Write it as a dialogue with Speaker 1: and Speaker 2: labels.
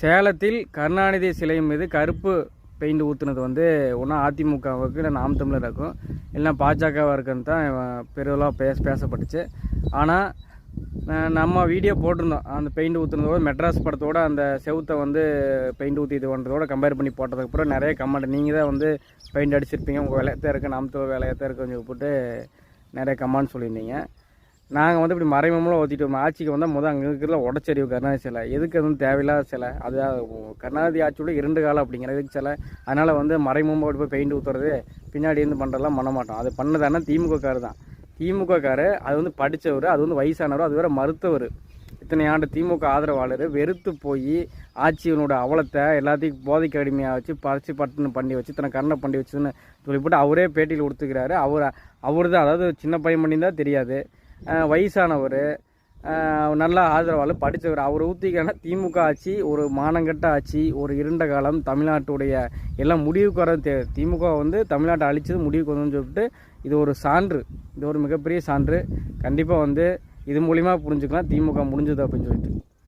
Speaker 1: சேலத்தில் கருணாநிதி சிலை மீது கருப்பு பெயிண்ட் ஊற்றுனது வந்து ஒன்றா அதிமுகவுக்கு இல்லை நாம் தமிழருக்கும் இல்லைனா பாஜகவாக இருக்குன்னு தான் பெருவலாக பேச பேசப்பட்டுச்சு. ஆனால் நம்ம வீடியோ போட்டிருந்தோம். அந்த பெயிண்ட் ஊற்றுனதோட மெட்ராஸ் படத்தோட அந்த செவுத்தை வந்து பெயிண்ட் ஊற்றி இது பண்ணுறதோட கம்பேர் பண்ணி போட்டதுக்கப்புறம் நிறைய கமெண்ட் நீங்கள் தான் வந்து பெயிண்ட் அடிச்சிருப்பீங்க. உங்கள் வேலையத்தான் இருக்குது நாம் தமிழ் வேலையத்தான் இருக்குன்னு சொல்லிட்டு நிறைய கமெண்ட் சொல்லியிருந்தீங்க. நாங்கள் வந்து இப்படி மறைமுகமாக ஊற்றிட்டு ஆட்சிக்கு வந்தால் முதல் அங்கே இருக்கிற உடச்சரிவு கருணாநிதி சிலை. எதுக்கு எதுவும் தேவையில்லாத சிலை? அது கருணாநிதி ஆட்சியோட இரண்டு காலம் அப்படிங்கிறதுக்கு சிலை? அதனால் வந்து மறைமுகமாக போய் பெயிண்ட் ஊற்றுறது பின்னாடி இருந்து பண்ணுறதெல்லாம் பண்ண மாட்டோம். அது பண்ணதானா திமுக கார் தான். திமுக கார் அது வந்து படித்தவர் அது வந்து வயசானவர் அது வேறு மருத்துவர். இத்தனை ஆண்டு திமுக ஆதரவாளர் வெறுத்து போய் ஆட்சியினோட அவலத்தை எல்லாத்தையும் போதைக்கு அடிமையாக வச்சு பறிச்சு பட்டுன்னு பண்ணி வச்சு தன்னை கண்ணை பண்ணி வச்சுன்னு சொல்லிவிட்டு அவரே பேட்டியில் கொடுத்துக்கிறாரு அவர் அவர் தான் அதாவது சின்ன பையன் பண்ணியிருந்தால் தெரியாது. வயசானவர். நல்லா ஆதரவாளர் படித்தவர் அவர் ஊற்றிக்கான திமுக ஆட்சி ஒரு மானங்கட்ட ஆட்சி ஒரு இருண்ட காலம் தமிழ்நாட்டுடைய எல்லாம் முடிவுக்கு வர தே திமுக வந்து தமிழ்நாட்டை அழிச்சது முடிவுக்கு வரணும்னு சொல்லிட்டு இது ஒரு சான்று. இது ஒரு மிகப்பெரிய சான்று. கண்டிப்பாக வந்து இது மூலிமா புரிஞ்சுக்கலாம். திமுக முடிஞ்சது அப்படின்னு சொல்லிட்டு.